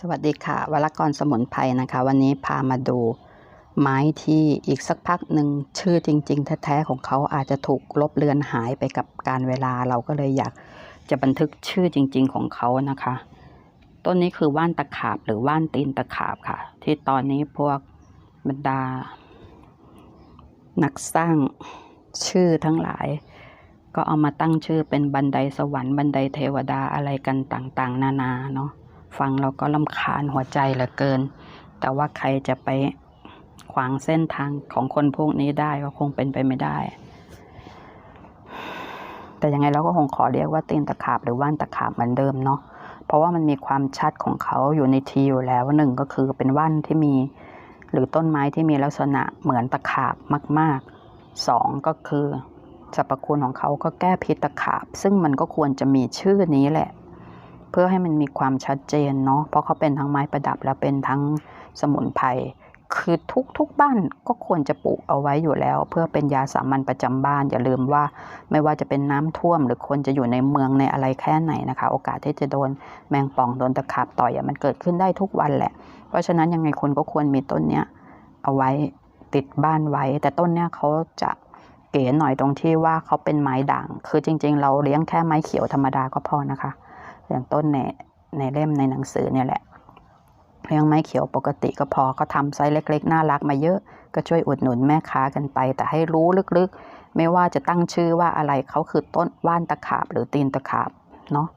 สวัสดีค่ะวรกรสมุนไพรนะคะ วันนี้พามาดูไม้ที่อีกสักพักหนึ่งชื่อจริง ๆ แท้ๆของเขาอาจจะถูกลบเลือนหายไปกับการเวลาเราก็เลยอยากจะบันทึกชื่อจริง ๆ ของเขานะคะ ต้นนี้คือว่านตะขาบหรือว่านตีนตะขาบค่ะ ที่ตอนนี้พวกบรรดา นักสร้างชื่อทั้งหลาย ก็เอามาตั้งชื่อเป็นบันไดสวรรค์บันไดเทวดาอะไรกันต่างๆ นานาเนาะ ฟังเราก็ลำคาญหัวใจเหลือเกิน แต่ว่าใครจะไปขวางเส้นทางของคนพวกนี้ได้ก็คงเป็นไปไม่ได้ แต่ยังไงเราก็คงขอเรียกว่าตีนตะขาบหรือว่านตะขาบเหมือนเดิมเนาะ เพราะว่ามันมีความชัดของเขาอยู่ในทีอยู่แล้วหนึ่งก็คือเป็นว่านที่มี หรือต้นไม้ที่มีลักษณะเหมือนตะขาบมากๆสองก็คือสรรพคุณของเขาก็แก้พิษตะขาบ ซึ่งมันก็ควรจะมีชื่อนี้แหละ เพื่อให้มันมีความชัดเจนเนาะเพราะเขาเป็นทั้งไม้ประดับและเป็นทั้งสมุนไพรคือทุกทุกบ้านก็ควรจะปลูกเอาไว้อยู่แล้ว เพื่อเป็นยาสามัญประจำบ้านอย่าลืมว่า ไม่ว่าจะเป็นน้ำท่วม หรือคนจะอยู่ในเมืองในอะไรแค่ไหนนะคะ โอกาสที่จะโดนแมงป่องโดนตะขาบต่อยอะมันเกิดขึ้นได้ทุกวันแหละ เพราะฉะนั้นยังไงคนก็ควรมีต้นเนี้ยเอาไว้ติดบ้านไว้ แต่ต้นเนี้ยเขาจะเก๋หน่อยตรงที่ว่าเขาเป็นไม้ด่าง คือจริง ๆ เราเลี้ยงแค่ไม้เขียวธรรมดาก็พอนะคะ อย่างต้นในในเล่มในหนังสือเนี่ยแหละเลี้ยงไม้เขียวปกติก็พอก็ทำไซส์เล็ก ๆ น่ารักมาเยอะ ก็ช่วยอุดหนุนแม่ค้ากันไป แต่ให้รู้ลึกๆ ไม่ว่าจะตั้งชื่อว่าอะไรเขาคือต้นว่านตะขาบหรือตีนตะขาบเนาะ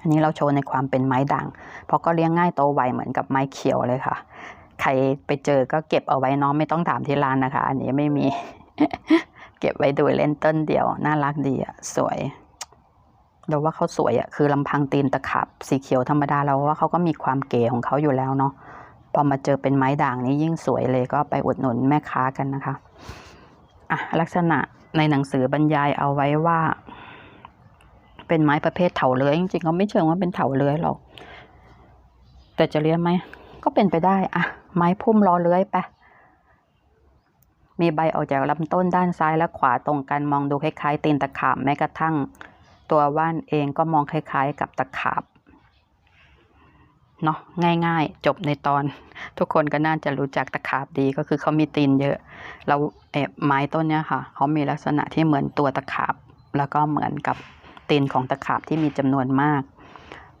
อันนี้เราโชว์ในความเป็นไม้ด่าง เพราะก็เลี้ยงง่ายโตไวเหมือนกับไม้เขียวเลยค่ะ ใครไปเจอก็เก็บเอาไว้น้องไม่ต้องถามที่ร้านนะคะ อันนี้ไม่มี เก็บไว้ดูเล่นต้นเดียว น่ารักดีอะสวย เราว่าเขาสวยอะคือลำพังตีนตะขับ สีเขียวธรรมดาเราว่าเขาก็มีความเก๋ของเขาอยู่แล้วเนาะพอมาเจอเป็นไม้ด่างนี้ยิ่งสวยเลยก็ไปอุดหนุนแม่ค้ากันนะคะอะลักษณะในหนังสือบรรยายเอาไว้ว่า เป็นไม้ประเภทเถาเลื้อยจริงๆก็ไม่เชิงว่าเป็นเถาเลื้อยหรอกแต่จะเรียกไหมก็เป็นไปได้อะไม้พุ่มรอเลื้อยไป มีใบออกจากลำต้นด้านซ้ายและขวาตรงกันมองดูคล้ายๆตีนตะขาบแม้กระทั่ง ตัวว่านเองก็มองคล้ายๆ กับตะขาบเนาะง่ายๆ จบในตอน ทุกคนก็น่าจะรู้จักตะขาบดีก็คือเขามีตีนเยอะเราเอบไม้ต้นเนี้ยค่ะเขามีลักษณะที่เหมือนตัวตะขาบ แล้วก็เหมือนกับตีนของตะขาบที่มีจำนวนมาก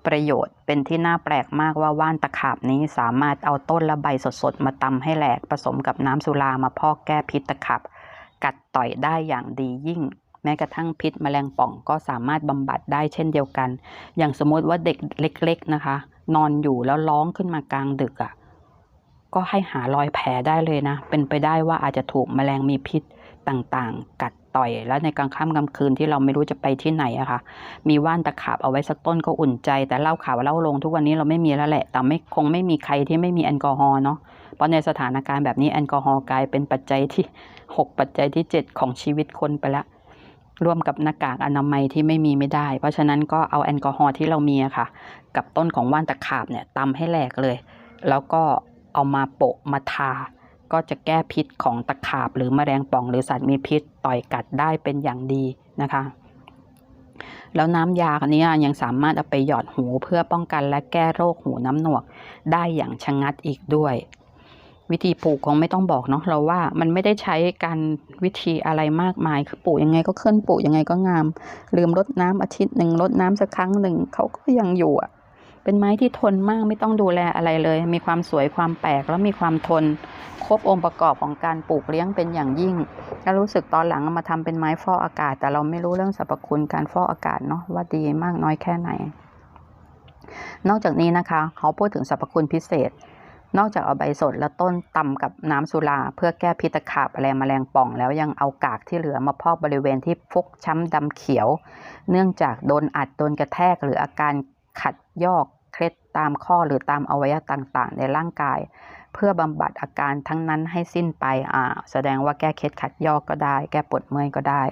ประโยชน์ เป็นที่น่าแปลกมากว่าว่านตะขาบนี้สามารถเอาต้นและใบสดๆ มาตำให้แหลกผสมกับน้ำสุรามาพอกแก้พิษตะขับกัดต่อยได้อย่างดียิ่ง แม้กระทั่งพิษแมลงป่องก็สามารถบำบัดได้เช่นเดียวกัน อย่างสมมติว่าเด็กเล็ก ๆนะคะ นอนอยู่แล้วร้องขึ้นมากลางดึกอะ่ะก็ให้หารอยแผลได้เลยนะ เป็นไปได้ว่าอาจจะถูกแมลงมีพิษต่างๆ กัด ต่อย แล้วในกลางค่ำกลางคืนที่เราไม่รู้จะไปที่ไหนอะค่ะ มีว่านตะขาบเอาไว้สักต้นก็อุ่นใจ แต่เล่าข่าวเล่าลงทุกวันนี้เราไม่มีแล้วแหละ แต่ไม่คงไม่มีใครที่ไม่มีแอลกอฮอล์เนาะเพราะในสถานการณ์แบบนี้แอลกอฮอล์กลายเป็นปัจจัยที่หกปัจจัยที่เจ็ดของชีวิตคนไปละร่วมกับหน้ากากอนามัยที่ไม่มีไม่ได้ เพราะฉะนั้นก็เอาแอลกอฮอล์ที่เรามีอะค่ะ กับต้นของว่านตะขาบเนี่ยตำให้แหลกเลย แล้วก็เอามาโปะมาทา ก็จะแก้พิษของตะขาบหรือแมลงป่องหรือสัตว์มีพิษต่อยกัดได้เป็นอย่างดีนะคะ แล้วน้ำยาอันนี้ยังสามารถเอาไปหยอดหูเพื่อป้องกันและแก้โรคหูน้ำหนวกได้อย่างชะงัดอีกด้วยวิธีปลูกคงไม่ต้องบอกเนาะเราว่ามันไม่ได้ใช้การวิธีอะไรมากมายคือปลูกยังไงก็ขึ้นปลูกยังไงก็งาม ลืมรดน้ำอาทิตย์หนึ่งรดน้ำสักครั้งหนึ่งเขาก็ยังอยู่อะ เป็นไม้ที่ทนมากไม่ต้องดูแลอะไรเลย มีความสวยความแปลกแล้วมีความทน ครบองค์ประกอบของการปลูกเลี้ยงเป็นอย่างยิ่งแล้วรู้สึกตอนหลังมาทำเป็นไม้ฟอกอากาศ แต่เราไม่รู้เรื่องสรรพคุณการฟอกอากาศเนาะว่าดีมากน้อยแค่ไหน นอกจากนี้นะคะ เขาพูดถึงสรรพคุณพิเศษ นอกจากเอาใบสดและต้นตำกับน้ำสุราเพื่อแก้พิษตะขาบแมลงแมลงป่อง แล้วยังเอากากที่เหลือมาพอกบริเวณที่ฟกช้ำดำเขียว เนื่องจากโดนอัดโดนกระแทกหรืออาการขัดยอกเคล็ดตามข้อหรือตามอวัยวะต่างๆ ในร่างกาย เพื่อบำบัดอาการทั้งนั้นให้สิ้นไปอ่าแสดงว่าแก้เคล็ดขัดยอกก็ได้ แก้ปวดเมื่อยก็ได้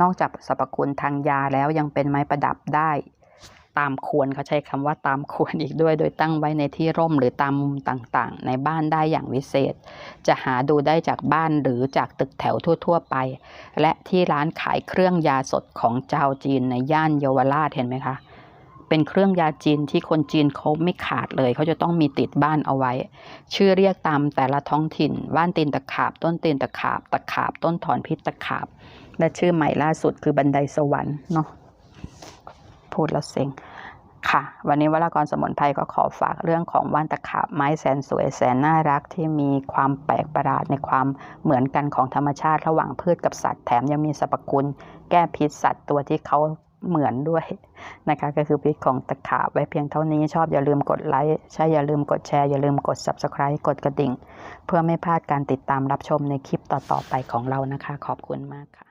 นอกจากสรรพคุณทางยาแล้วยังเป็นไม้ประดับได้ ตามควรเขาใช้คำว่าตามควรอีกด้วย โดยตั้งไว้ในที่ร่มหรือตามมุมต่างๆ ในบ้านได้อย่างวิเศษ จะหาดูได้จากบ้านหรือจากตึกแถวทั่ว ๆ ไป และที่ร้านขายเครื่องยาสดของเจ้าจีนในย่านเยาวราชเห็นไหมคะ เป็นเครื่องยาจีนที่คนจีนเขาไม่ขาดเลย เขาจะต้องมีติดบ้านเอาไว้ ชื่อเรียกตามแต่ละท้องถิ่น ว่านตีนตะขาบ ต้นตีนตะขาบ ตะขาบ ต้นถอนพิษตะขาบ และชื่อใหม่ล่าสุดคือบันไดสวรรค์เนาะพูดแล้วเซ็งค่ะ วันนี้วรากรสมุนไพรก็ขอฝากเรื่องของว่านตะขาบไม้แสนสวยแสนน่ารักที่มีความแปลกประหลาดในความเหมือนกันของธรรมชาติระหว่างพืชกับสัตว์แถมยังมีสรรพคุณ แก้พิษสัตว์ตัวที่เขา เหมือนด้วยนะคะ ก็คือพิษของตะขาบไว้เพียงเท่านี้ชอบอย่าลืมกดไลค์ใช่อย่าลืมกดแชร์ อย่าลืมกด subscribe กดกระดิ่ง เพื่อไม่พลาดการติดตามรับชมในคลิปต่อๆไปของเรานะคะ ขอบคุณมากค่ะ